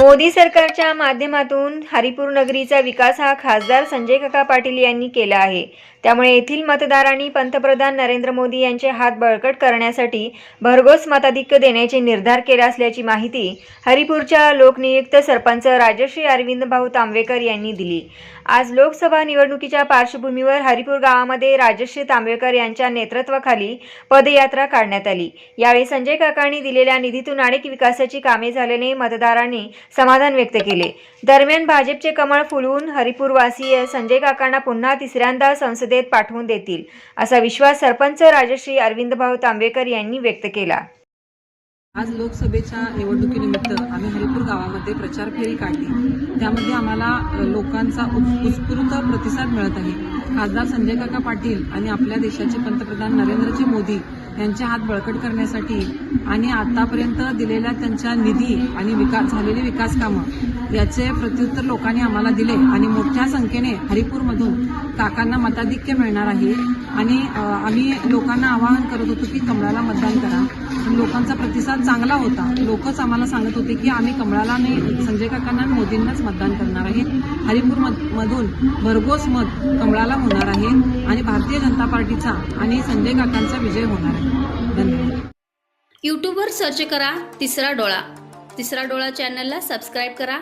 मोदी सरकारच्या माध्यमातून हरिपूर नगरीचा विकास हा खासदार संजय काका पाटील यांनी केला आहे. त्यामुळे येथील मतदारांनी पंतप्रधान नरेंद्र मोदी यांचे हात बळकट करण्यासाठी भरघोस मताधिक्य देण्याचे निर्धार केला असल्याची माहिती हरिपूरच्या लोकनियुक्त सरपंच राजश्री अरविंद भाऊ तांबेकर यांनी दिली. आज लोकसभा निवडणुकीच्या पार्श्वभूमीवर हरिपूर गावामध्ये राजश्री तांबेकर यांच्या नेतृत्वाखाली पदयात्रा काढण्यात आली. यावेळी संजय काकांनी दिलेल्या निधीतून अनेक विकासाची कामे झाल्याने मतदारांनी समाधान व्यक्त केले. दरम्यान भाजपचे कमळ फुलवून हरिपूरवासीय संजय काकांना पुन्हा तिसऱ्यांदा संसदेत पाठवून देतील असा विश्वास सरपंच राजश्री अरविंदभाऊ तांबेकर यांनी व्यक्त केला. आज लोकसभेच्या निवडणुकीनिमित्त आम्ही हरिपूर गावामध्ये प्रचार फेरी काढली. त्यामध्ये आम्हाला लोकांचा उत्स्फूर्त प्रतिसाद मिळत आहे. खासदार संजय काका पाटील आणि आपल्या देशाचे पंतप्रधान नरेंद्रजी मोदी यांचे हात बळकट करण्यासाठी आणि आतापर्यंत दिलेल्या त्यांच्या निधी आणि विकास झालेली विकास कामं याचे प्रत्युत्तर लोकांनी आम्हाला दिले आणि मोठ्या संख्येने हरिपूरमधून काकांना मताधिक्य मिळणार आहे. आणि आम्ही लोकांना आवाहन करत होतो की कमळाला मतदान करा. पण लोकांचा प्रतिसाद चांगला होता. लोकच आम्हाला सांगत होते की आम्ही कमळाला नाही संजय काकांना मोदींनाच मतदान करणार आहे. हरिपूरमधून भरघोस मत कमळाला होणार आहे आणि भारतीय जनता पार्टीचा आणि संजय काकांचा विजय होणार आहे. धन्यवाद. यूट्यूबवर सर्च करा तिसरा डोळा. तिसरा डोळा चॅनलला सबस्क्राईब करा.